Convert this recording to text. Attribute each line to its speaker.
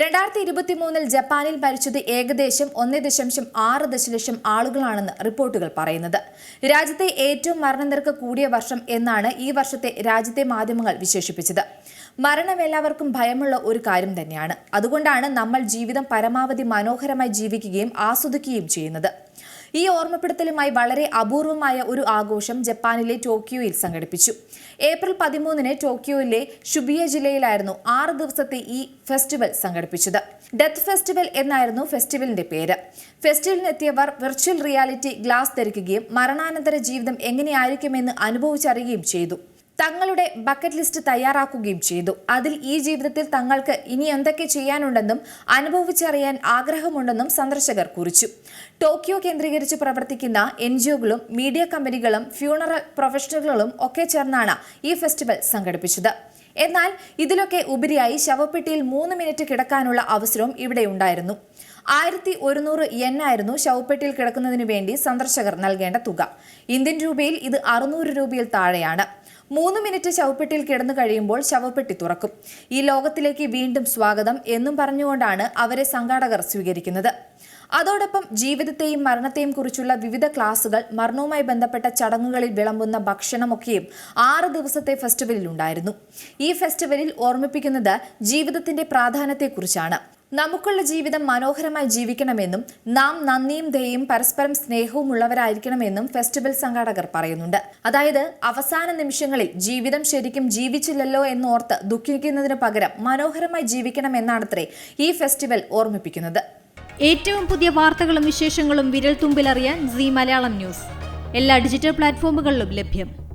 Speaker 1: രണ്ടായിരത്തി ഇരുപത്തി മൂന്നിൽ ജപ്പാനിൽ മരിച്ചത് ഏകദേശം ഒന്ന് ദശാംശം ആറ് ദശലക്ഷം ആളുകളാണെന്ന് റിപ്പോർട്ടുകൾ പറയുന്നത്. രാജ്യത്തെ ഏറ്റവും മരണനിരക്ക് കൂടിയ വർഷം എന്നാണ് ഈ വർഷത്തെ രാജ്യത്തെ മാധ്യമങ്ങൾ വിശേഷിപ്പിച്ചത്. മരണം എല്ലാവർക്കും ഭയമുള്ള ഒരു കാര്യം തന്നെയാണ്. അതുകൊണ്ടാണ് നമ്മൾ ജീവിതം പരമാവധി മനോഹരമായി ജീവിക്കുകയും ആസ്വദിക്കുകയും ചെയ്യുന്നത്. ഈ ഓർമ്മപ്പെടുത്തലുമായി വളരെ അപൂർവമായ ഒരു ആഘോഷം ജപ്പാനിലെ ടോക്കിയോയിൽ സംഘടിപ്പിച്ചു. ഏപ്രിൽ പതിമൂന്നിന് ടോക്കിയോയിലെ ഷുബിയ ജില്ലയിലായിരുന്നു ആറ് ദിവസത്തെ ഈ ഫെസ്റ്റിവൽ സംഘടിപ്പിച്ചത്. ഡെത്ത് ഫെസ്റ്റിവൽ എന്നായിരുന്നു ഫെസ്റ്റിവലിന്റെ പേര്. ഫെസ്റ്റിവലിനെത്തിയവർ വെർച്വൽ റിയാലിറ്റി ഗ്ലാസ് ധരിക്കുകയും മരണാനന്തര ജീവിതം എങ്ങനെയായിരിക്കുമെന്ന് അനുഭവിച്ചറിയുകയും ചെയ്തു. തങ്ങളുടെ ബക്കറ്റ് ലിസ്റ്റ് തയ്യാറാക്കുകയും ചെയ്തു. അതിൽ ഈ ജീവിതത്തിൽ തങ്ങൾക്ക് ഇനി എന്തൊക്കെ ചെയ്യാനുണ്ടെന്നും അനുഭവിച്ചറിയാൻ ആഗ്രഹമുണ്ടെന്നും സന്ദർശകർ കുറിച്ചു. ടോക്കിയോ കേന്ദ്രീകരിച്ച് പ്രവർത്തിക്കുന്ന എൻ മീഡിയ കമ്പനികളും ഫ്യൂണറൽ പ്രൊഫഷണലുകളും ഒക്കെ ചേർന്നാണ് ഈ ഫെസ്റ്റിവൽ സംഘടിപ്പിച്ചത്. എന്നാൽ ഇതിലൊക്കെ ഉപരിയായി ശവപ്പെട്ടിയിൽ മൂന്ന് മിനിറ്റ് കിടക്കാനുള്ള അവസരവും ഇവിടെ ഉണ്ടായിരുന്നു. ആയിരത്തി ഒരുന്നൂറ് യെൻ ആയിരുന്നു ശവപ്പെട്ടിയിൽ കിടക്കുന്നതിന് വേണ്ടി സന്ദർശകർ നൽകേണ്ട തുക. ഇന്ത്യൻ രൂപയിൽ ഇത് അറുന്നൂറ് രൂപയിൽ താഴെയാണ്. മൂന്ന് മിനിറ്റ് ശവപ്പെട്ടിയിൽ കിടന്നു കഴിയുമ്പോൾ ശവപ്പെട്ടി തുറക്കും. ഈ ലോകത്തിലേക്ക് വീണ്ടും സ്വാഗതം എന്നും പറഞ്ഞുകൊണ്ടാണ് അവരെ സംഘാടകർ സ്വീകരിക്കുന്നത്. അതോടൊപ്പം ജീവിതത്തെയും മരണത്തെയും കുറിച്ചുള്ള വിവിധ ക്ലാസുകൾ മരണവുമായി ബന്ധപ്പെട്ട ചടങ്ങുകളിൽ വിളമ്പുന്ന ഭക്ഷണമൊക്കെയും ആറ് ദിവസത്തെ ഫെസ്റ്റിവലിൽ ഉണ്ടായിരുന്നു ഈ ഫെസ്റ്റിവലിൽ ഓർമ്മിപ്പിക്കുന്നത് ജീവിതത്തിന്റെ പ്രാധാന്യത്തെക്കുറിച്ചാണ്. നമുക്കുള്ള ജീവിതം മനോഹരമായി ജീവിക്കണമെന്നും നാം നന്ദിയും ദയയും പരസ്പരം സ്നേഹവും ഉള്ളവരായിരിക്കണമെന്നും ഫെസ്റ്റിവൽ സംഘാടകർ പറയുന്നുണ്ട്. അതായത് അവസാന നിമിഷങ്ങളിൽ ജീവിതം ശരിക്കും ജീവിച്ചില്ലല്ലോ എന്നോർത്ത് ദുഃഖിക്കുന്നതിന് പകരം മനോഹരമായി ജീവിക്കണമെന്നാണത്രേ ഈ ഫെസ്റ്റിവൽ ഓർമ്മിപ്പിക്കുന്നത്.
Speaker 2: ഏറ്റവും പുതിയ വാർത്തകളും വിശേഷങ്ങളും വിരൽ തുമ്പിലറിയാൻ സി മലയാളം ന്യൂസ്. എല്ലാ ഡിജിറ്റൽ പ്ലാറ്റ്ഫോമുകളിലും ലഭ്യം.